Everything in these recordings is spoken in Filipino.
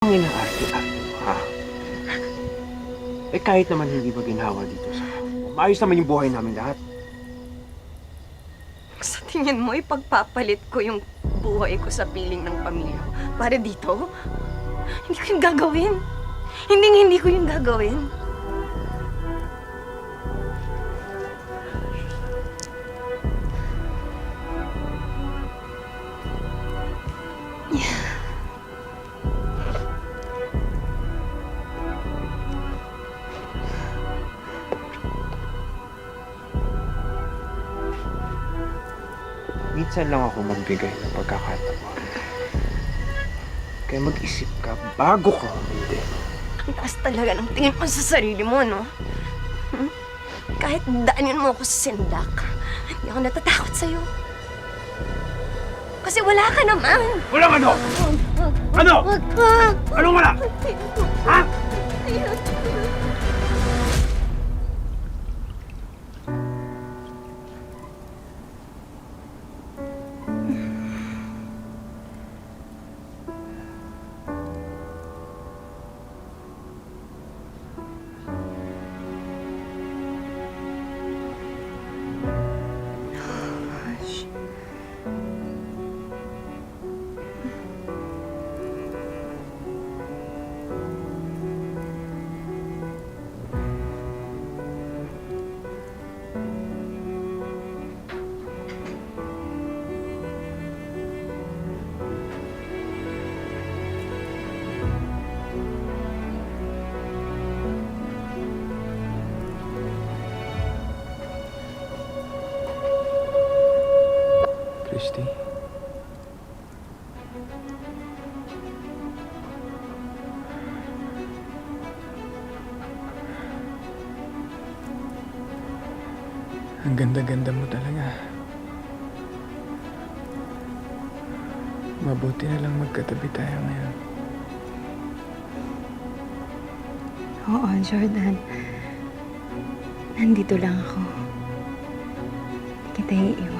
Ang inaarte-arte mo, ha? Eh kahit naman hindi ba ginhawa dito sa Maayos naman yung buhay namin lahat. Sa tingin mo, ipagpapalit ko yung buhay ko sa piling ng pamilya ko para dito? Hindi ko yung gagawin. Hindi hindi ko yung gagawin. Minsan lang ako magbigay ng pagkakataon. Kaya mag-isip ka bago ka humindi. Ang taas talaga ng tingin mo sa sarili mo, no? Hmm? Kahit daanin mo ako sa sindak, hindi ako natatakot sa'yo. Kasi wala ka naman. Walang ano! Ano? Wag ka! Anong wala? Christy? Ang ganda-ganda mo talaga. Mabuti na lang magkatabi tayo ngayon. Oo, Jordan. Nandito lang ako. Hindi kita iiwan.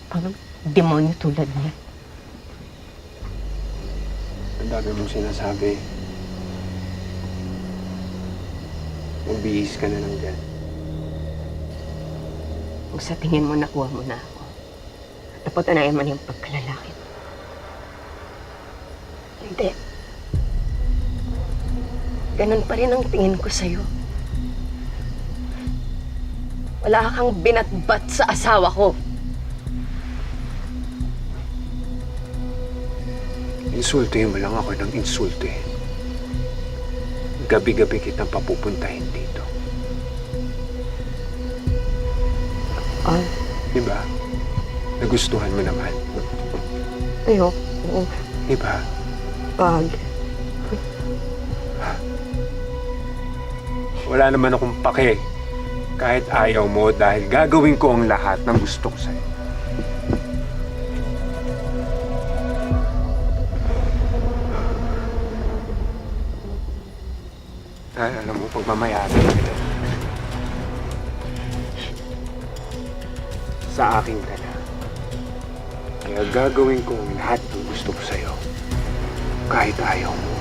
pang demonyo tulad niya. Ang dami mong sinasabi. Magbihis ka na ng gan. Kung sa tingin mo nakuha mo na ako, napatunayan man yung pagkalalaki. Hindi. Ganun pa rin ang tingin ko sa'yo. Wala kang binatbat sa asawa ko. Insultuhin mo lang ako ng insultuhin. Gabi-gabi kitang papupuntahin dito. Ay, Diba? Nagustuhan mo naman. ayoko. Diba? Pag. Wala naman akong pake. Kahit ayaw mo dahil gagawin ko ang lahat ng gusto ko sa'yo. Ay, alam mo, pagmamayari kita. Sa akin ka na. Kaya gagawin ko lahat ng gusto ko sa'yo. Kahit ayaw mo.